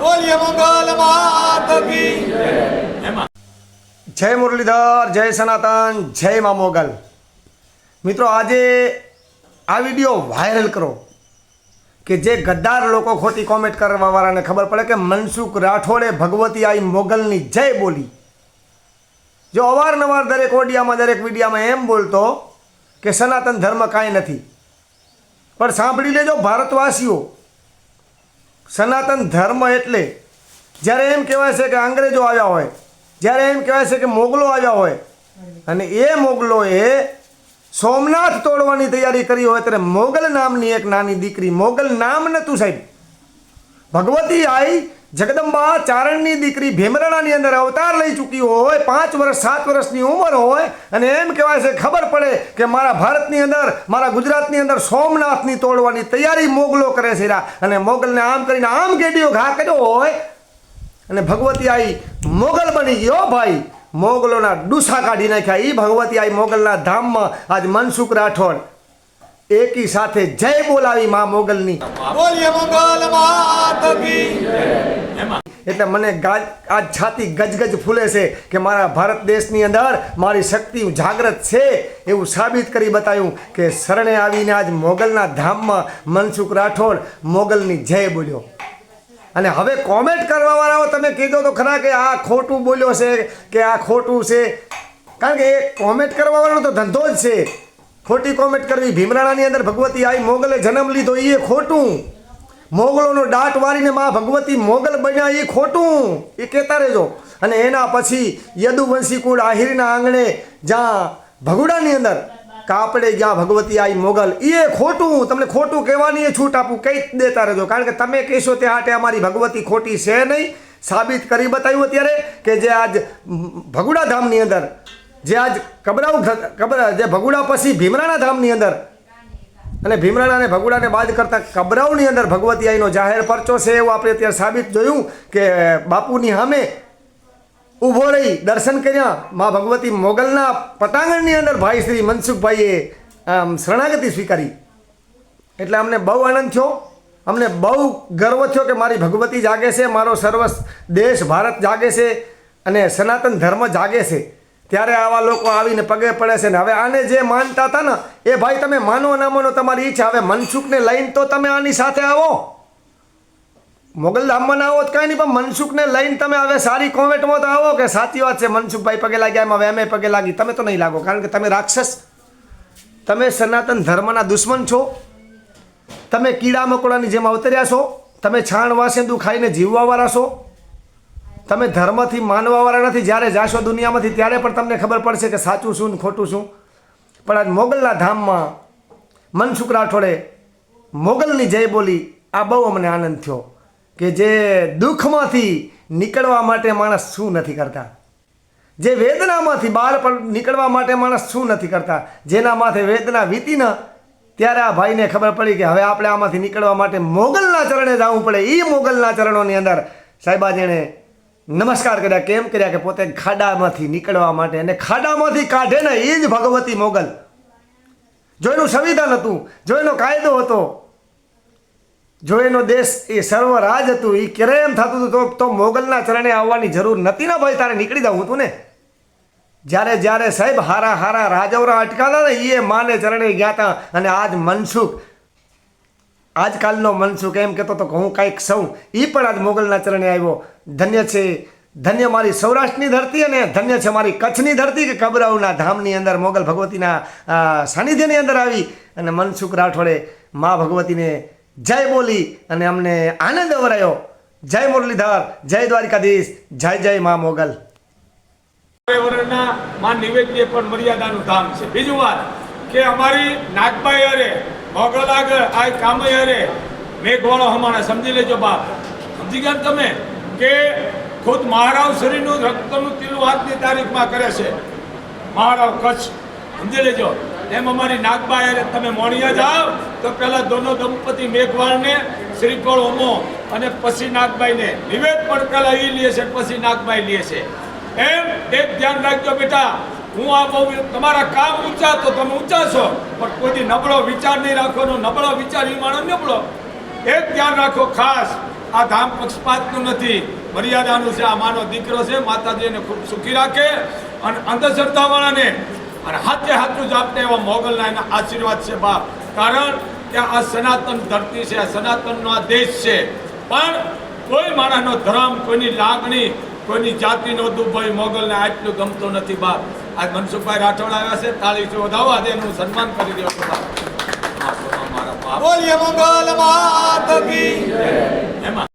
બોલીએ મંગલ જય મુરલીધર, જય સનાતન, જય મા મોગલ. મિત્રો, આજે આ વીડિયો વાયરલ કરો કે જે ગદ્દાર લોકો ખોટી કોમેન્ટ કરવાવાળાને ખબર પડે કે મનસુખ રાઠોડે ભગવતી આઈ મોગલની જય બોલી. જો અવારનવાર દરેક ઓડિયામાં, દરેક વિડિયામાં એમ બોલતો કે સનાતન ધર્મ કાંઈ નથી. પણ સાંભળી લેજો, ભારતવાસીઓ સનાતન ધર્મ એટલે જ્યારે એમ કહેવાય છે કે અંગ્રેજો આવ્યા હોય, જ્યારે એમ કહેવાય છે કે મોગલો આવ્યા હોય, અને એ મોગલોએ સોમનાથ તોડવાની તૈયારી કરી હોય ત્યારે મોગલ નામની એક નાની દીકરી, મોગલ નામ નતું સાહેબ. ભગવતી આઈ જગદંબા ચારણની દીકરી ભીમરાણાની અંદર અવતાર લઈ ચૂકી હોય, પાંચ વર્ષ, સાત વર્ષની ઉંમર હોય, અને એમ કહેવાય છે, ખબર પડે કે મારા ભારતની અંદર, મારા ગુજરાતની અંદર સોમનાથની તોડવાની તૈયારી મોગલો કરે છે. અને મોગલને આમ કરીને આમ ગેડીઓ ઘા કર્યો હોય, અને ભગવતી આઈ મોગલ બની ગયો ભાઈ. મોગલોના ડૂસા કાઢી નાખ્યા. એ ભગવતી આઈ મોગલના ધામમાં. આજ મનસુખ રાઠોડ એકી સાથે જય બોલાવી મા મોગલની. એટલે મને આ આજ છાતી ગજગજ ફૂલે છે કે મારા ભારત દેશની અંદર મારી શક્તિ જાગ્રત છે એવું સાબિત કરી બતાવ્યું કે શરણે આવીને આજ મોગલના ધામમાં મનસુખ રાઠોડ મોગલની જય બોલ્યો. અને હવે કોમેન્ટ કરવાવાળાઓ તમે કીધો તો ખરા કે આ ખોટું બોલ્યો છે કે આ ખોટું છે. કારણ કે એ કોમેન્ટ કરવાવાળાનો તો ધંધો જ છે. ખોટી કોમેન્ટ કરવી. ભીમરાણાની અંદર ભગવતી આઈ મોગલે જન્મ લીધો એ ખોટું. મોગલોનો દાટ વારીને મા ભગવતી મોગલ બન્યા એ ખોટું. એ કહેતા રહેજો. અને એના પછી યદુવંશી કુળ આહિરના આંગણે જ્યાં ભગુડાની અંદર કાપડે ગયા ભગવતી આઈ મોગલ એ ખોટું. તમને ખોટું કહેવાની એ છૂટ આપું. કહી દેતા રહેજો. કારણ કે તમે કહેશો તે હાટે અમારી ભગવતી ખોટી છે નહીં. સાબિત કરી બતાવ્યું અત્યારે કે જે આજ ભગુડા ધામની અંદર જે આજ કબરાઉ કબરા જે ભગુડા પછી ભીમરાણા ધામની અંદર અને ભીમરાણા અને ભગુડાને બાદ કરતાં કબરાઉની અંદર ભગવતી આઈનો જાહેર પરચો છે એવું આપણે અત્યારે સાબિત જોયું કે બાપુની સામે ઊભો રહી દર્શન કર્યા. મા ભગવતી મોગલના પટાંગણની અંદર ભાઈ શ્રી મનસુખભાઈએ, આમ શરણાગતિ સ્વીકારી. એટલે અમને બહુ આનંદ થયો. અમને બહુ ગર્વ થયો કે મારી ભગવતી જાગે છે, મારો સર્વ દેશ ભારત જાગે છે અને સનાતન ધર્મ જાગે છે. ત્યારે આવા લોકો આવીને પગે પડે છે ને. હવે આને જે માનતા હતા ને, એ ભાઈ તમે માનો ના માનો તમારી ઈચ્છા. હવે મનસુખને લઈને તો તમે આની સાથે આવો. મોગલધામમાં ના આવો તો કાંઈ નહીં, પણ મનસુખને લઈને તમે હવે સારી કોમેન્ટમાં તો આવો કે સાચી વાત છે, મનસુખભાઈ પગે લાગ્યા, એમાં હવે અમે પગે લાગી. તમે તો નહીં લાગો, કારણ કે તમે રાક્ષસ. તમે સનાતન ધર્મના દુશ્મન છો. તમે કીડા મકોડાની જેમ અવતર્યા છો. તમે છાણ વાસેંદુ ખાઈને જીવવાવાળા છો. તમે ધર્મથી માનવાવાળા નથી, જ્યારે જાશો દુનિયામાંથી, ત્યારે પણ તમને ખબર પડશે કે સાચું શું ને ખોટું શું. પણ આજ મોગલના ધામમાં મનસુખ રાઠોડે મોગલની જય બોલી આ બહુ અમને આનંદ થયો કે જે દુઃખમાંથી નીકળવા માટે માણસ શું નથી કરતા. જે વેદનામાંથી બહાર પણ નીકળવા માટે માણસ શું નથી કરતા. જેના માથે વેદના વીતી ન, ત્યારે આ ભાઈને ખબર પડી કે હવે આપણે આમાંથી નીકળવા માટે મોગલના ચરણે જવું પડે. એ મોગલના ચરણોની અંદર સાહેબા જેણે નમસ્કાર કર્યા કેમ કર્યા કે પોતે ખાડામાંથી નીકળવા માટે અને ખાડામાંથી કાઢે ને એ જ ભગવતી મોગલ. જો એનું સંવિધાન હતું, જો એનો કાયદો હતો, જો એનો દેશ, એ સર્વરાજ હતું એ ક્યારે એમ થતું હતું તો તો મોગલના ચરણે આવવાની જરૂર નથી ને ભાઈ, તારે નીકળી જવું હતું ને. જ્યારે જ્યારે સાહેબ હારા હારા રાજવરા અટકાતા ને એ માને ચરણે ગયા હતા અને આજ મનસુખ આજકાલનો મનસુખ એમ કહેતો તો કે હું કાંઈક સૌ એ પણ આજ મોગલના ચરણે આવ્યો. ધન્ય છે, ધન્ય મારી સૌરાષ્ટ્રની ધરતી અને ધન્ય છે મારી કચ્છની ધરતી કે કબરાઉના ધામની અંદર મોગલ ભગવતીના સાનિધ્યની અંદર આવી. અને મનસુખ રાઠોડે મા ભગવતીને જય બોલી અને અમને આનંદ અવરાયો. જય મુરલીધર, જય દ્વારિકાધીશ, જય જય મા મોગલ. મા નિવેદ્ય પણ મર્યાદાનું ધામ છે. બીજું વાત કે અમારી નાગબાઈ અરે મોગલ આગળ આ કામે અરે મેઘવાળો હમાણા સમજી લેજો બાપ. સમજી ગયા તમે? કે ખુદ મહારાવ શ્રીનું રક્તનું તિલું આજની તારીખમાં કરે છે. મહારાવ કચ્છ. સમજી લેજો. એમ અમારી નાગબા અરે તમે મોણિયા જાઓ, તો પહેલાં દોનો દંપતી મેઘવાળને શ્રીફળ હોમો અને પછી નાગબાઈને. નિવેદ પણ પહેલાં એ લે છે, પછી નાગબાઈ લે છે. એમ એક ધ્યાન રાખજો બેટા. હું આ બહુ તમારા કામ ઊંચા તો તમે ઊંચા છો, પણ કોઈ નબળો વિચાર નહીં રાખવાનો, નબળો વિચાર એ માણસ નબળો. એ ધ્યાન રાખો, ખાસ, આ ધામ પક્ષપાતનું નથી. મર્યાદાનું છે, આ માનો દીકરો છે માતાજી એને ખૂબ સુખી રાખે અને અંધશ્રદ્ધાવાળાને અને હાથે હાથું જ આપને એવા મોગલના એના આશીર્વાદ છે બાપ. કારણ કે આ સનાતન ધરતી છે, આ સનાતનનો આ દેશ છે. પણ કોઈ માણસનો ધર્મ, કોઈની લાગણી કોઈની જાતિનો દુભાઈ મોગલને આટલું ગમતો નથી બાપ. આજ મનસુખભાઈ રાઠોડ આવ્યા છે તાળીથી વધાવો આજે એનું સન્માન કરી છું બાપ. મારા બાપ. બોલીએ મંગલ માત કી એમાં